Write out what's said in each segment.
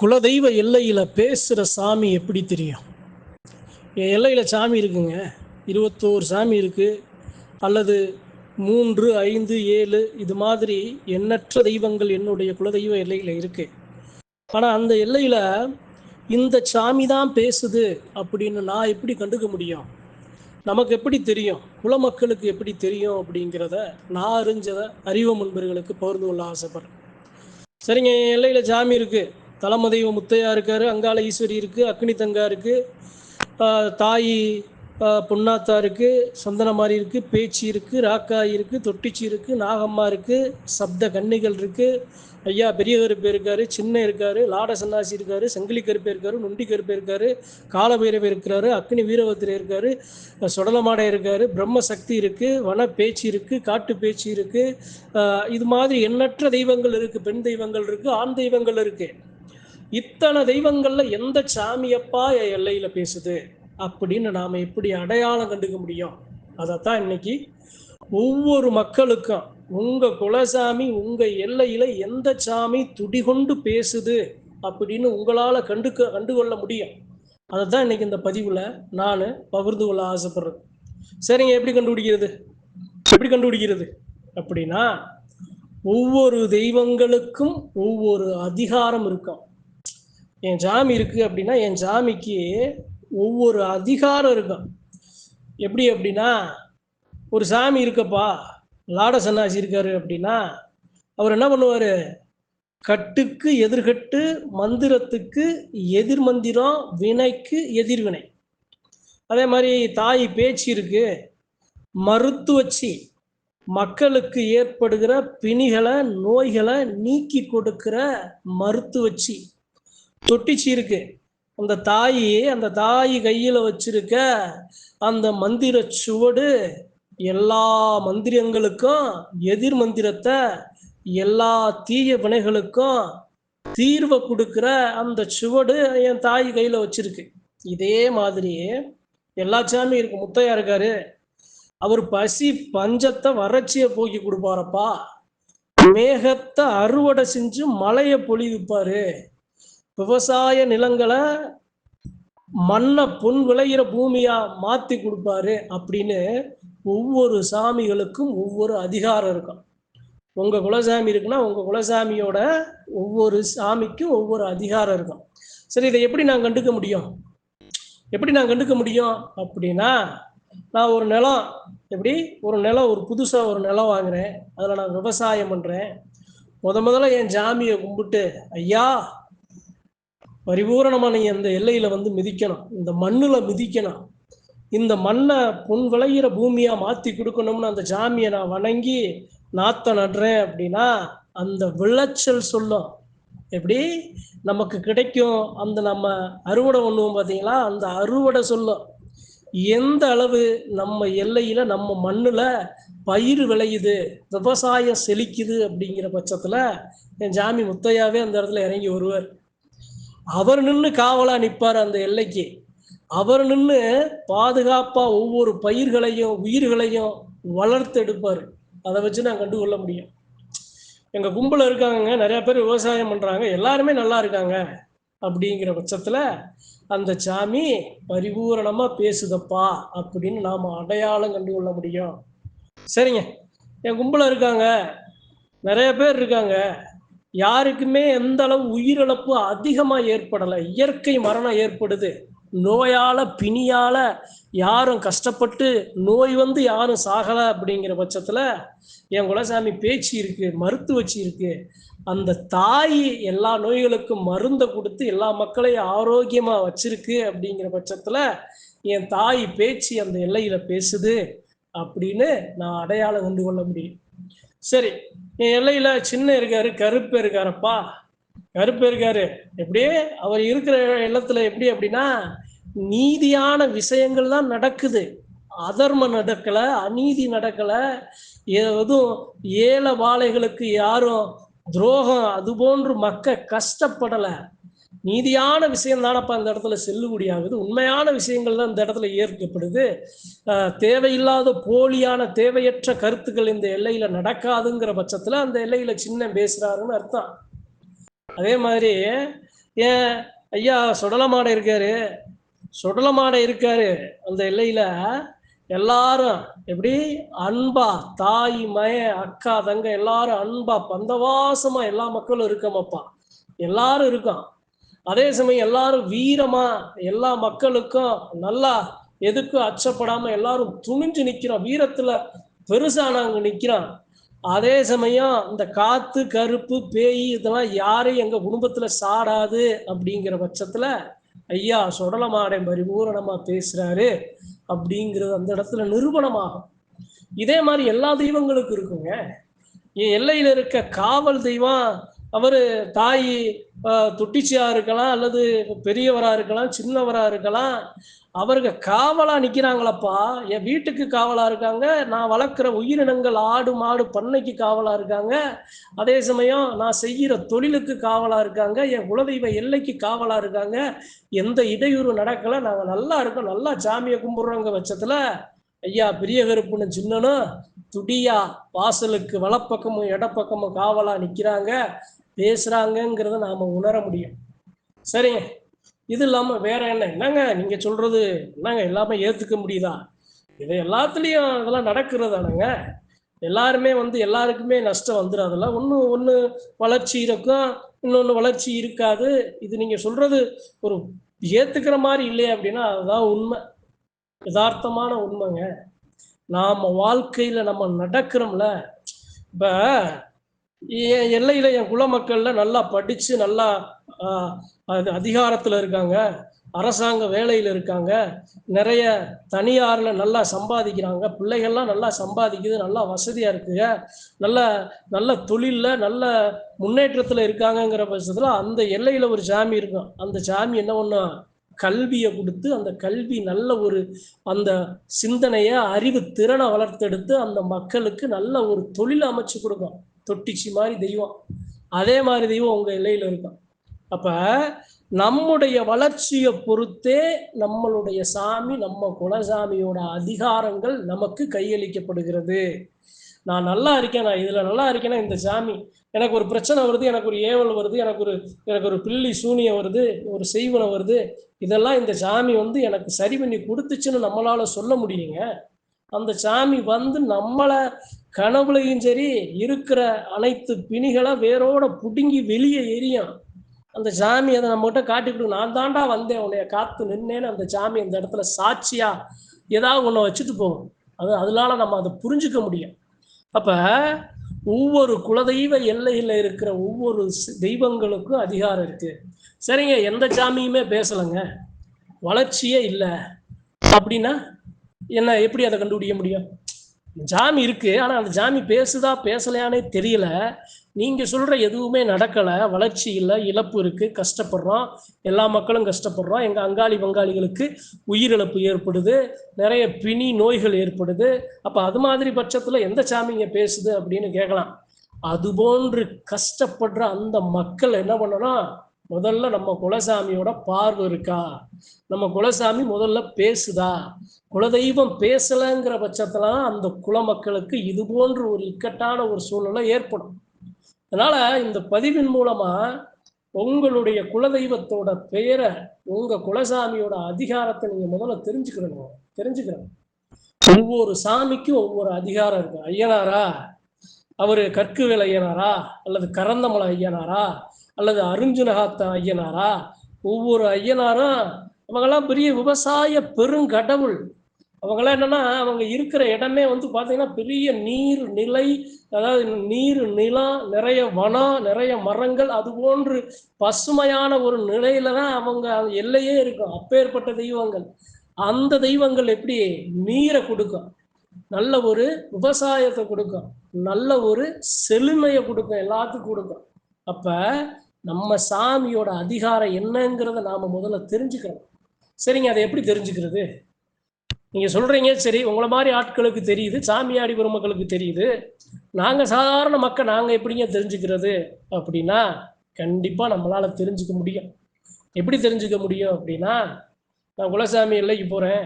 குலதெய்வ எல்லையில் பேசுகிற சாமி எப்படி தெரியும்? என் எல்லையில் சாமி இருக்குங்க. இருபத்தோரு சாமி இருக்குது அல்லது மூன்று ஐந்து ஏழு இது மாதிரி எண்ணற்ற தெய்வங்கள் என்னுடைய குலதெய்வ எல்லையில் இருக்குது ஆனால் அந்த எல்லையில் இந்த சாமி தான் பேசுது அப்படின்னு நான் எப்படி கண்டுக்க முடியும்? நமக்கு எப்படி தெரியும்? குல மக்களுக்கு எப்படி தெரியும் அப்படிங்கிறத நான் அறிஞ்சதை அறிவு முன்பர்களுக்கு பகிர்ந்து கொள்ள ஆசைப்படுறேன். சரிங்க என் எல்லையில் சாமி இருக்குது தலைமதெய்வ முத்தையா இருக்கார் அங்காள ஈஸ்வரி இருக்குது அக்னி தங்கா இருக்குது தாய் பொன்னாத்தா இருக்குது சந்தனமாரி இருக்குது பேச்சி இருக்குது ராக்காய் இருக்குது தொட்டிச்சி இருக்குது நாகம்மா இருக்குது சப்த கன்னிகள் இருக்குது ஐயா பெரிய கருப்பு இருக்காரு சின்ன இருக்காரு லாட சன்னாசி இருக்காரு சங்கிலி கருப்பு இருக்காரு நொண்டி கருப்பு இருக்காரு காலபைரவர் இருக்கிறாரு அக்னி வீரபத்திர இருக்காரு சுடலமாடை இருக்காரு பிரம்ம சக்தி இருக்கு வன பேச்சு இருக்கு காட்டு பேச்சு இருக்கு. இது மாதிரி எண்ணற்ற தெய்வங்கள் இருக்கு பெண் தெய்வங்கள் இருக்கு ஆண் தெய்வங்கள் இருக்கு. இத்தனை தெய்வங்கள்ல எந்த சாமியப்பா என் எல்லையில பேசுது? அப்படின்னு நாம எப்படி அடையாளம் கண்டுக்க முடியும்? அதைத்தான் இன்னைக்கு ஒவ்வொரு மக்களுக்கும் உங்க குலசாமி உங்க எல்லையில எந்த சாமி துடிகொண்டு பேசுது அப்படின்னு உங்களால கண்டுக்க கண்டுகொள்ள முடியும். அதை தான் இன்னைக்கு இந்த பதிவுல நான் பகிர்ந்து கொள்ள ஆசைப்படுறது சரிங்க எப்படி கண்டுபிடிக்கிறது? எப்படி கண்டுபிடிக்கிறது? அப்படின்னா ஒவ்வொரு தெய்வங்களுக்கும் ஒவ்வொரு அதிகாரம் இருக்கும். என் சாமி இருக்குது அப்படின்னா என் சாமிக்கு ஒவ்வொரு அதிகாரம் இருக்கும். எப்படி அப்படின்னா ஒரு சாமி இருக்கப்பா லாட சன்னாசி இருக்காரு அப்படின்னா அவர் என்ன பண்ணுவார்? கட்டுக்கு எதிர்கட்டு மந்திரத்துக்கு எதிர் மந்திரம் வினைக்கு எதிர்வினை அதே மாதிரி தாய் பேச்சு இருக்கு. மருத்துவச்சி மக்களுக்கு ஏற்படுகிற பிணிகளை நோய்களை நீக்கி கொடுக்கிற மருத்துவச்சி. தொட்டிச்சி இருக்கு. அந்த தாய் அந்த தாய் கையில் வச்சிருக்க அந்த மந்திர சுவடு எல்லா மந்திரங்களுக்கும் எதிர் மந்திரத்தை எல்லா தீய வினைகளுக்கும் தீர்வை கொடுக்குற அந்த சுவடு என் தாய் கையில் வச்சிருக்கு. இதே மாதிரி எல்லா சாமியும் இருக்கு. முத்தையா இருக்காரு. அவர் பசி பஞ்சத்தை வறட்சியை போக்கி கொடுப்பாரப்பா. மேகத்தை அறுவடை செஞ்சு மழையை பொழிவிப்பாரு. விவசாய நிலங்களை மண்ணை பொன் விளையிற பூமியா மாத்தி கொடுப்பாரு அப்படின்னு ஒவ்வொரு சாமிகளுக்கும் ஒவ்வொரு அதிகாரம் இருக்கும். உங்க குலசாமி இருக்குன்னா உங்க குலசாமியோட ஒவ்வொரு சாமிக்கும் ஒவ்வொரு அதிகாரம் இருக்கும். சரி இதை எப்படி நான் கண்டுக்க முடியும்? எப்படி நான் கண்டுக்க முடியும் அப்படின்னா நான் ஒரு நிலம் எப்படி? ஒரு நிலம் ஒரு புதுசாக ஒரு நிலம் வாங்குறேன். அதில் நான் விவசாயம் பண்ணுறேன் முத முதல்ல என் ஜாமியை கும்பிட்டு ஐயா பரிபூரணமாக அந்த எல்லையில் வந்து மிதிக்கணும். இந்த மண்ணில் மிதிக்கணும். இந்த மண்ணை பொன் விளையிற பூமியாக மாற்றி கொடுக்கணும்னு அந்த ஜாமியை நான் வணங்கி நாத்த நடுறேன் அப்படின்னா அந்த விளைச்சல் சொல்லும். எப்படி? நமக்கு கிடைக்கும் அந்த நம்ம அறுவடை பண்ணுவோம் பார்த்தீங்களா அந்த அறுவடை சொல்லும். எந்த அளவு நம்ம எல்லையில நம்ம மண்ணுல பயிர் விளையுது விவசாயம் செழிக்குது அப்படிங்கிற பட்சத்துல என் ஜாமி முத்தையாவே அந்த இடத்துல இறங்கி வருவார். அவர் நின்று காவலா நிற்பார் அந்த எல்லைக்கு. அவர் நின்று பாதுகாப்பா ஒவ்வொரு பயிர்களையும் உயிர்களையும் வளர்த்து எடுப்பார். அதை வச்சு நான் கண்டுகொள்ள முடியும். எங்க கும்பல இருக்காங்க நிறைய பேர் விவசாயம் பண்றாங்க எல்லாருமே நல்லா இருக்காங்க அப்படிங்கிற பட்சத்துல அந்த சாமி பரிபூரணமா பேசுதப்பா அப்படின்னு நாம அடையாளம் கண்டுகொள்ள முடியும். சரிங்க. என் கும்பல இருக்காங்க நிறைய பேர் இருக்காங்க. யாருக்குமே எந்த அளவு உயிரிழப்பு அதிகமாக ஏற்படலை. இயற்கை மரணம் ஏற்படுது. நோயால் பிணியால் யாரும் கஷ்டப்பட்டு நோய் வந்து யாரும் சாகலை அப்படிங்கிற பட்சத்தில் என் குலசாமி பேச்சு இருக்குது மருத்துவச்சி இருக்கு. அந்த தாய் எல்லா நோய்களுக்கும் மருந்தை கொடுத்து எல்லா மக்களையும் ஆரோக்கியமாக வச்சிருக்கு அப்படிங்கிற பட்சத்தில் என் தாய் பேச்சு அந்த எல்லையில் பேசுது அப்படின்னு நான் அடையாளம் கண்டு கொள்ள முடியும். சரி என் எல்லையில சின்ன இருக்காரு கருப்பு இருக்காரப்பா. கருப்பு இருக்காரு. எப்படியே அவர் இருக்கிற இல்லத்துல எப்படி அப்படின்னா நீதியான விஷயங்கள் தான் நடக்குது. அதர்ம நடக்கல அநீதி நடக்கலை. எதுவும் ஏழை வாழைகளுக்கு யாரும் துரோகம் அது போன்று மக்க கஷ்டப்படலை. நீதியான விஷயம் தானப்பா இந்த இடத்துல செல்லுபடியாகுது. உண்மையான விஷயங்கள் தான் இந்த இடத்துல ஏற்கப்படுது. தேவையில்லாத போலியான தேவையற்ற கருத்துக்கள் இந்த எல்லையில நடக்காதுங்கிற பட்சத்துல அந்த எல்லையில சின்ன பேசுறாருன்னு அர்த்தம். அதே மாதிரி ஏன் ஐயா சுடலமாடை இருக்காரு? சுடலமாடை இருக்காரு அந்த எல்லையில. எல்லாரும் எப்படி? அன்பா தாய் மய அக்கா தங்க எல்லாரும் அன்பா பந்தவாசமா எல்லா மக்களும் இருக்கமப்பா. எல்லாரும் இருக்கான் அதே சமயம் எல்லாரும் வீரமா எல்லா மக்களுக்கும் நல்லா எதுக்கும் அச்சப்படாம எல்லாரும் துணிஞ்சு நிக்கிறோம். வீரத்துல பெருசா நாங்க நிக்கிறோம். அதே சமயம் இந்த காத்து கருப்பு பேய் இதெல்லாம் யாரும் எங்க குடும்பத்துல சாடாது அப்படிங்கிற பட்சத்துல ஐயா சுடலமாடை பரிபூரணமா பேசுறாரு அப்படிங்கிறது அந்த இடத்துல நிரூபணமாகும். இதே மாதிரி எல்லா தெய்வங்களுக்கும் இருக்குங்க. என் எல்லையில இருக்க காவல் தெய்வம் அவர் தாய் ஆஹ், இருக்கலாம் அல்லது பெரியவரா இருக்கலாம் சின்னவரா இருக்கலாம் அவருக்கு காவலா நிக்கிறாங்களப்பா. என் வீட்டுக்கு காவலா இருக்காங்க. நான் வளர்க்குற உயிரினங்கள் ஆடு மாடு பண்ணைக்கு காவலா இருக்காங்க. அதே சமயம் நான் செய்கிற தொழிலுக்கு காவலா இருக்காங்க. என் குலதெய்வ எல்லைக்கு காவலா இருக்காங்க. எந்த இடையூறு நடக்கல. நாங்கள் நல்லா இருக்கோம். நல்லா சாமியை கும்பிடுறோங்க பட்சத்துல ஐயா பெரிய கருப்புன்னு சின்னனும் துடியா வாசலுக்கு வலப்பக்கமும் இடப்பக்கமும் காவலா நிக்கிறாங்க. பேசுகிறாங்கங்கிறத நாம உணர முடியும். சரிங்க. இது இல்லாம வேற என்ன? என்னங்க நீங்க சொல்றது? என்னங்க எல்லாமே ஏத்துக்க முடியுதா? இது எல்லாத்துலயும் அதெல்லாம் நடக்கிறதானுங்க எல்லாருமே வந்து எல்லாருக்குமே நஷ்டம் வந்துடும் அதெல்லாம் ஒன்று ஒன்று வளர்ச்சி இருக்கும். இன்னொன்று வளர்ச்சி இருக்காது. இது நீங்க சொல்றது ஒரு ஏத்துக்கிற மாதிரி இல்லையே அப்படின்னா அதுதான் உண்மை. யதார்த்தமான உண்மைங்க. நாம வாழ்க்கையில நம்ம நடக்கிறோம்ல. இப்போ என் எல்லையில என் குல மக்கள்ல நல்லா படிச்சு நல்லா அது அதிகாரத்துல இருக்காங்க. அரசாங்க வேலையில இருக்காங்க. நிறைய தனியார்ல நல்லா சம்பாதிக்கிறாங்க. பிள்ளைகள்லாம் நல்லா சம்பாதிக்குது. நல்லா வசதியா இருக்குங்க. நல்ல நல்ல தொழில்ல நல்ல முன்னேற்றத்துல இருக்காங்கங்கிற பட்சத்துல அந்த எல்லையில ஒரு சாமி இருக்கும். அந்த சாமி என்ன ஒன்று கல்வியை கொடுத்து அந்த கல்வி நல்ல ஒரு அந்த சிந்தனையை அறிவு திறனை வளர்த்தெடுத்து அந்த மக்களுக்கு நல்ல ஒரு தொழில் அமைச்சு கொடுக்கும். தொட்டிச்சி மாதிரி தெய்வம். அதே மாதிரி தெய்வம் உங்க எல்லையில இருக்கும் அப்ப நம்முடைய வளர்ச்சியை பொறுத்தே நம்மளுடைய சாமி நம்ம குலசாமியோட அதிகாரங்கள் நமக்கு கையளிக்கப்படுகிறது. நான் நல்லா இருக்கேன் நான் இதுல நல்லா இருக்கேன்னா இந்த சாமி எனக்கு ஒரு பிரச்சனை வருது எனக்கு ஒரு ஏவல் வருது எனக்கு ஒரு எனக்கு ஒரு பில்லி சூனியம் வருது ஒரு செய்வனை வருது. இதெல்லாம் இந்த சாமி வந்து எனக்கு சரி பண்ணி கொடுத்துச்சுன்னு நம்மளால சொல்ல முடியுங்க. அந்த சாமி வந்து நம்மளை கனவுலையும் சரி இருக்கிற அனைத்து பிணிகளை வேரோட புடுங்கி வெளியே எரியும். அந்த சாமி அதை நம்மகிட்ட காட்டிக்கிட்டு நான் தாண்டா வந்தேன் உன்னைய காத்து நின்னேன்னு அந்த சாமி அந்த இடத்துல சாட்சியா ஏதாவது ஒன்றை வச்சுட்டு போகும். அது அதனால நம்ம அதை புரிஞ்சுக்க முடியும். அப்ப ஒவ்வொரு குலதெய்வ எல்லையில் இருக்கிற ஒவ்வொரு தெய்வங்களுக்கும் அதிகாரம் இருக்கு. சரிங்க எந்த சாமியுமே பேசலைங்க. வளர்ச்சியே இல்லை. அப்படின்னா என்ன எப்படி அதை கண்டுபிடிக்க முடியும்? ஜாமி இருக்கு. ஆனா அந்த ஜாமி பேசுதா பேசலையானே தெரியல. நீங்க சொல்ற எதுவுமே நடக்கல. வளர்ச்சி இல்லை இழப்பு இருக்கு கஷ்டப்படுறோம். எல்லா மக்களும் கஷ்டப்படுறோம். எங்க அங்காளி பங்காளிகளுக்கு உயிரிழப்பு ஏற்படுது. நிறைய பிணி நோய்கள் ஏற்படுது. அப்ப அது மாதிரி பட்சத்துல எந்த சாமிங்க பேசுது அப்படின்னு கேட்கலாம் அது போன்று கஷ்டப்படுற அந்த மக்கள் என்ன பண்ணணும்? முதல்ல நம்ம குலசாமியோட பார்வை இருக்கா? நம்ம குலசாமி முதல்ல பேசுதா? குலதெய்வம் பேசலைங்கிற பட்சத்தெல்லாம் அந்த குல மக்களுக்கு இது போன்ற ஒரு இக்கட்டான ஒரு சூழ்நிலை ஏற்படும். அதனால இந்த பதிவின் மூலமா உங்களுடைய குலதெய்வத்தோட பெயரை உங்க குலசாமியோட அதிகாரத்தை நீங்க முதல்ல தெரிஞ்சுக்கிறணும். தெரிஞ்சுக்கிறணும். ஒவ்வொரு சாமிக்கும் ஒவ்வொரு அதிகாரம் இருக்கு. ஐயனாரா? அவரு கற்குவேல் ஐயனாரா? அல்லது கரந்தமலை ஐயனாரா? அல்லது அருஞ்சுனகாத்த ஐயனாரா? ஒவ்வொரு ஐயனாரும் அவங்கெல்லாம் பெரிய விவசாய பெருங்கடவுள். அவங்களாம் என்னன்னா அவங்க இருக்கிற இடமே வந்து பார்த்தீங்கன்னா பெரிய நீர் நிலை அதாவது நீர் நிலம் நிறைய வனம் நிறைய மரங்கள் அது போன்று பசுமையான ஒரு நிலையில தான் அவங்க எல்லையே இருக்கும். அப்பேற்பட்ட தெய்வங்கள். அந்த தெய்வங்கள் எப்படி? நீரை கொடுக்கும். நல்ல ஒரு விவசாயத்தை கொடுக்கும். நல்ல ஒரு செழுமையை கொடுக்கும். எல்லாத்துக்கும் கொடுக்கும். அப்ப நம்ம சாமியோட அதிகாரம் என்னங்கிறத நாம முதல்ல தெரிஞ்சுக்கணும். சரிங்க அதை எப்படி தெரிஞ்சுக்கிறது? நீங்க சொல்றீங்க சரி உங்களை மாதிரி ஆட்களுக்கு தெரியுது சாமியாடி பெருமக்களுக்கு தெரியுது. நாங்க சாதாரண மக்கள் நாங்க எப்படிங்க தெரிஞ்சுக்கிறது? அப்படின்னா கண்டிப்பா நம்மளால தெரிஞ்சுக்க முடியும். எப்படி தெரிஞ்சுக்க முடியும் அப்படின்னா நான் குலசாமி எல்லைக்கு போகிறேன்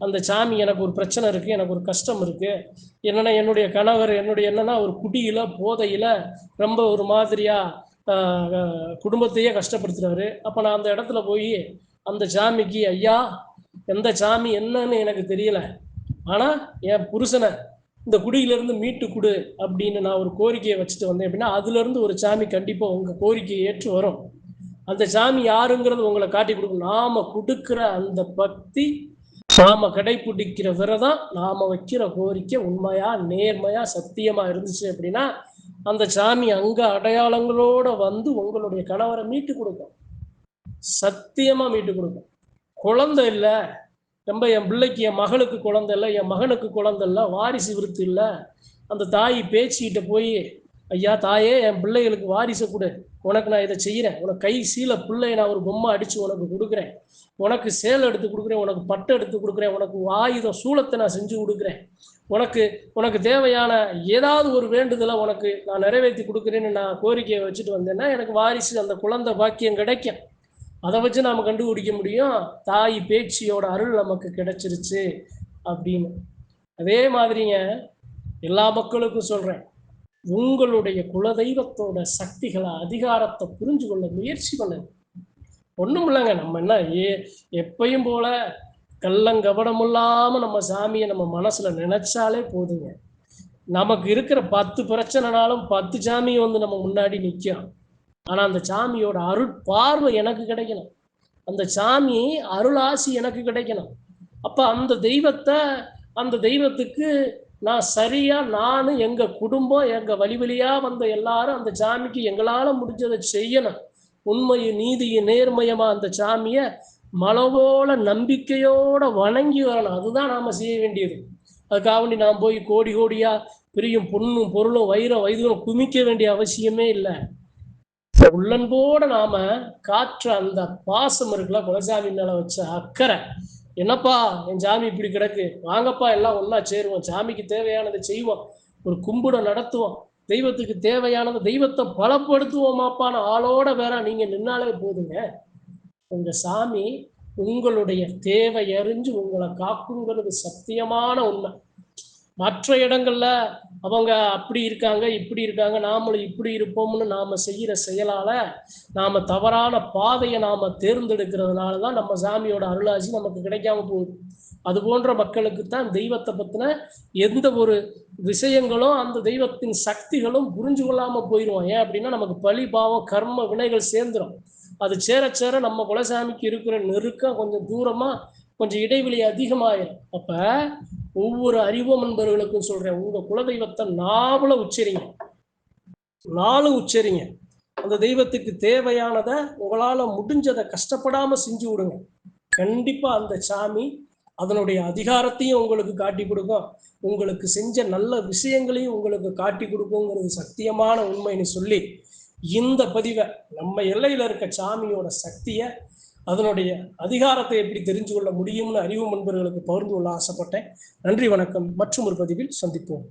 அந்த சாமி எனக்கு ஒரு பிரச்சனை இருக்குது எனக்கு ஒரு கஷ்டம் இருக்குது என்னன்னா என்னுடைய கணவர் என்னுடைய என்னென்னா ஒரு குடியில போதையில் ரொம்ப ஒரு மாதிரியாக குடும்பத்தையே கஷ்டப்படுத்துறாரு. அப்போ நான் அந்த இடத்துல போய் அந்த சாமிக்கு ஐயா எந்த சாமி என்னன்னு எனக்கு தெரியல. ஆனால் என் புருஷனை இந்த குடியிலிருந்து மீட்டு கொடு அப்படின்னு நான் ஒரு கோரிக்கையை வச்சுட்டு வந்தேன். அப்படின்னா அதுலேருந்து ஒரு சாமி கண்டிப்பாக உங்கள் கோரிக்கையை ஏற்று வரும். அந்த சாமி யாருங்கிறது உங்களை காட்டி கொடுக்கும். நாம கொடுக்குற அந்த பக்தி நாம கடைபிடிக்கிற விரதம் நாம வைக்கிற கோரிக்கை உண்மையா நேர்மையா சத்தியமா இருந்துச்சு அப்படின்னா அந்த சாமி அங்க அடையாளங்களோட வந்து உங்களுடைய கணவரை மீட்டு கொடுக்கும். சத்தியமா மீட்டு கொடுக்கும். குழந்தை இல்லை. ரொம்ப என் பிள்ளைக்கு என் மகளுக்கு குழந்தை இல்லை. என் மகனுக்கு குழந்தை இல்லை. வாரிசு விருத்து இல்லை. அந்த தாய் பேச்சுக்கிட்ட போய் ஐயா தாயே என் பிள்ளைகளுக்கு வாரிசை கொடு. உனக்கு நான் இதை செய்கிறேன் உனக்கு கை சீல பிள்ளைய நான் ஒரு பொம்மை அடித்து உனக்கு கொடுக்குறேன். உனக்கு சேல் எடுத்து கொடுக்குறேன். உனக்கு பட்டு எடுத்து கொடுக்குறேன். உனக்கு ஆயுதம் சூளத்தை நான் செஞ்சு கொடுக்குறேன். உனக்கு உனக்கு தேவையான ஏதாவது ஒரு வேண்டுதலை உனக்கு நான் நிறைவேற்றி கொடுக்குறேன்னு நான் கோரிக்கையை வச்சுட்டு வந்தேன்னா எனக்கு வாரிசு அந்த குழந்தை பாக்கியம் கிடைக்கும். அதை வச்சு நாம் கண்டுபிடிக்க முடியும். தாய் பேச்சியோட அருள் நமக்கு கிடைச்சிருச்சு அப்படின்னு. அதே மாதிரிங்க எல்லா மக்களுக்கும் சொல்கிறேன் உங்களுடைய குலதெய்வத்தோட சக்திகளை அதிகாரத்தை புரிஞ்சு கொள்ள முயற்சி பண்ணுங்க ஒன்றும் இல்லைங்க. நம்ம என்ன ஏ எப்பயும் போல கள்ளங்கபடம் இல்லாமல் நம்ம சாமியை நம்ம மனசில் நினச்சாலே போதுங்க. நமக்கு இருக்கிற பத்து பிரச்சனைனாலும் பத்து சாமி வந்து நம்ம முன்னாடி நிற்கும் ஆனால் அந்த சாமியோட அருள் பார்வை எனக்கு கிடைக்கணும். அந்த சாமி அருளாசி எனக்கு கிடைக்கணும். அப்போ அந்த தெய்வத்தை அந்த தெய்வத்துக்கு நான் சரியா நான் எங்க குடும்பம் எங்க வழி வழியா வந்த எல்லாரும் அந்த சாமிக்கு எங்களால முடிஞ்சதை செய்யணும். உண்மையும் நீதியும் நேர்மையமா அந்த சாமியை மலவோல நம்பிக்கையோட வணங்கி வரணும். அதுதான் நாம செய்ய வேண்டியது. அதுக்காக வேண்டி நான் போய் கோடி கோடியா பெரியும் பொண்ணும் பொருளும் வயிறும் வயதுகளும் குமிக்க வேண்டிய அவசியமே இல்லை. உள்ளன்போட நாம காற்ற அந்த பாசம் இருக்குல்ல குலசாமி மேல வச்ச அக்கறை. என்னப்பா என் சாமி இப்படி கிடக்கு? வாங்கப்பா எல்லாம் ஒன்றா சேருவோம். சாமிக்கு தேவையானதை செய்வோம். ஒரு கும்பிடம் நடத்துவோம். தெய்வத்துக்கு தேவையானதை தெய்வத்தை பலப்படுத்துவோமாப்பான ஆளோட வேற. நீங்க நின்னாலே போதுங்க. உங்க சாமி உங்களுடைய தேவை அறிஞ்சு உங்களை காக்குங்கிறது சத்தியமான உண்மை. மற்ற இடங்கள்ல அவங்க அப்படி இருக்காங்க இப்படி இருக்காங்க நாமளும் இப்படி இருப்போம்னு நாம செய்யற செயலால நாம தவறான பாதையை நாம தேர்ந்தெடுக்கிறதுனால தான் நம்ம சாமியோட அருளாசி நமக்கு கிடைக்காம போகுது. அது போன்ற மக்களுக்கு தான் தெய்வத்தை பத்தின எந்த ஒரு விஷயங்களும் அந்த தெய்வத்தின் சக்திகளும் புரிஞ்சு கொள்ளாம போயிடுவோம் ஏன் அப்படின்னா நமக்கு பழி பாவம் கர்ம வினைகள் சேர்ந்துடும் அது சேர சேர நம்ம குலசாமிக்கு இருக்கிற நெருக்கம் கொஞ்சம் தூரமா கொஞ்சம் இடைவெளி அதிகமாயிரும். அப்ப ஒவ்வொரு அறிவோம் நண்பர்களுக்கும் சொல்றேன். உங்க குலதெய்வத்தை நாவல உச்சரிங்க. நாலு உச்சரிங்க. அந்த தெய்வத்துக்கு தேவையானதை உங்களால முடிஞ்சதை கஷ்டப்படாம செஞ்சு விடுங்க. கண்டிப்பா அந்த சாமி அதனுடைய அதிகாரத்தையும் உங்களுக்கு காட்டி கொடுக்கும். உங்களுக்கு செஞ்ச நல்ல விஷயங்களையும் உங்களுக்கு காட்டி கொடுக்குங்கிறது சத்தியமான உண்மைன்னு சொல்லி இந்த பதிவை நம்ம எல்லையில இருக்க சாமியோட சக்தியை அதனுடைய அதிகாரத்தை எப்படி தெரிஞ்சு கொள்ள முடியும்னு அறிவு நண்பர்களுக்கு பகிர்ந்து கொள்ள ஆசைப்பட்டேன். நன்றி வணக்கம். மற்றும் ஒரு பதிவில் சந்திப்போம்.